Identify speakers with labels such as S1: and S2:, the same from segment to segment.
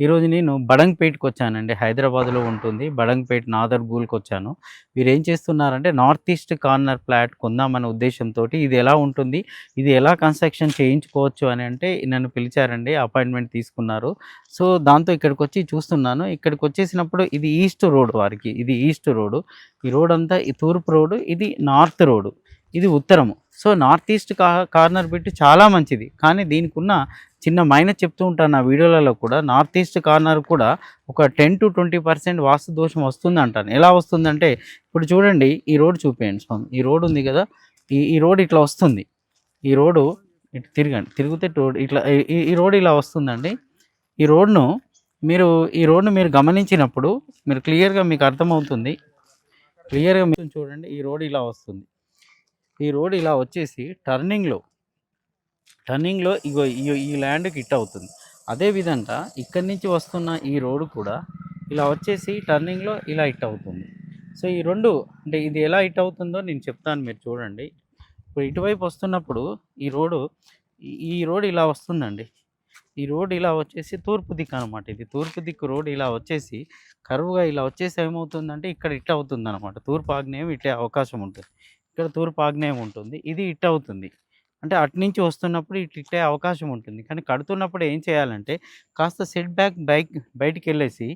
S1: ఈరోజు నేను బడంగ్పేట్కి వచ్చానండి. హైదరాబాద్లో ఉంటుంది. బడంగ్పేట్ నాదర్గూల్కి వచ్చాను. వీరు ఏం చేస్తున్నారంటే నార్త్ ఈస్ట్ కార్నర్ ఫ్లాట్ కొందామనే ఉద్దేశంతో ఇది ఎలా ఉంటుంది ఇది ఎలా కన్స్ట్రక్షన్ చేయించుకోవచ్చు అని అంటే నన్ను పిలిచారండి. అపాయింట్మెంట్ తీసుకున్నారు. సో దాంతో ఇక్కడికి వచ్చి చూస్తున్నాను. ఇక్కడికి వచ్చేసినప్పుడు ఇది ఈస్ట్ రోడ్ వారికి. ఇది ఈస్ట్ రోడ్. ఈ రోడ్ అంతా ఈ తూర్పు రోడ్ ఇది నార్త్ రోడ్. ఇది ఉత్తరము. సో నార్త్ ఈస్ట్ కా కార్నర్ పెట్టి చాలా మంచిది. కానీ దీనికి ఉన్న చిన్న మైనస్ చెప్తూ ఉంటాను నా వీడియోలలో కూడా. నార్త్ ఈస్ట్ కార్నర్ కూడా ఒక టెన్ టు ట్వంటీ పర్సెంట్ వాస్తు దోషం వస్తుంది అంటాను. ఎలా వస్తుందంటే ఇప్పుడు చూడండి ఈ రోడ్ చూపేయండి స్వామి. ఈ రోడ్ ఉంది కదా ఈ ఈ రోడ్ ఇట్లా వస్తుంది. ఈ రోడ్డు ఇటు తిరగండి. తిరిగితే రోడ్ ఇట్లా ఈ- ఈ- ఈ రోడ్ ఇలా వస్తుందండి. ఈ రోడ్ను మీరు ఈ రోడ్ను మీరు గమనించినప్పుడు మీరు క్లియర్గా మీకు అర్థమవుతుంది. క్లియర్గా మీరు చూడండి ఈ రోడ్ ఇలా వస్తుంది. ఈ రోడ్ ఇలా వచ్చేసి టర్నింగ్లో. టర్నింగ్లో ఇగో ఈ ల్యాండ్కి ఇట్ అవుతుంది. అదేవిధంగా ఇక్కడి నుంచి వస్తున్న ఈ రోడ్డు కూడా ఇలా వచ్చేసి టర్నింగ్లో ఇలా ఇట్ అవుతుంది. సో ఈ రెండు అంటే ఇది ఎలా ఇట్ అవుతుందో నేను చెప్తాను మీరు చూడండి. ఇప్పుడు ఇటువైపు వస్తున్నప్పుడు ఈ రోడ్డు ఈ- ఈ రోడ్ ఇలా వస్తుందండి. ఈ రోడ్ ఇలా వచ్చేసి తూర్పు దిక్కు అనమాట ఇది తూర్పు దిక్కు రోడ్ ఇలా వచ్చేసి కరువుగా ఇలా వచ్చేసి ఏమవుతుందంటే ఇక్కడ ఇట్ అవుతుంది అనమాట తూర్పు ఆగ్నేయం ఇట్టే అవకాశం ఉంటుంది. ఇక్కడ తూర్పు ఆగ్నేయం ఉంటుంది. ఇది ఇట్ అవుతుంది. అంటే అటు నుంచి వస్తున్నప్పుడు ఇటు ఇట్టే అవకాశం ఉంటుంది. కానీ కడుతున్నప్పుడు ఏం చేయాలంటే కాస్త సెట్ బ్యాక్ బైక్ బయటికి వెళ్ళేసి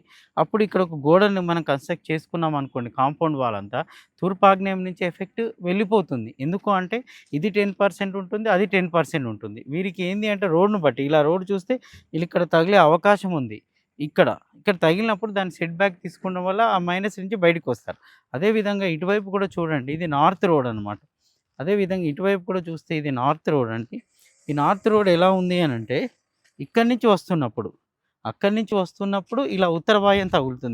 S1: అప్పుడు ఇక్కడ ఒక గోడని మనం కన్స్ట్రక్ట్ చేసుకున్నాం అనుకోండి కాంపౌండ్ వాల్ అంతా తూర్పాగ్నేయం నుంచి ఎఫెక్ట్ వెళ్ళిపోతుంది. ఎందుకు అంటే ఇది టెన్ పర్సెంట్ ఉంటుంది అది టెన్ పర్సెంట్ ఉంటుంది. వీరికి ఏంది అంటే రోడ్ను బట్టి ఇలా రోడ్ చూస్తే వీళ్ళు ఇక్కడ తగిలే అవకాశం ఉంది. ఇక్కడ ఇక్కడ తగిలినప్పుడు దాన్ని సెట్ బ్యాక్ తీసుకోవడం వల్ల ఆ మైనస్ నుంచి బయటకు వస్తారు. అదేవిధంగా ఇటువైపు కూడా చూడండి ఇది నార్త్ రోడ్ అనమాట అదేవిధంగా ఇటువైపు కూడా చూస్తే ఇది నార్త్ రోడ్ అండి. ఈ నార్త్ రోడ్ ఎలా ఉంది అని అంటే ఇక్కడి నుంచి వస్తున్నప్పుడు అక్కడి నుంచి వస్తున్నప్పుడు ఇలా ఉత్తర వాయం తగులుతుంది.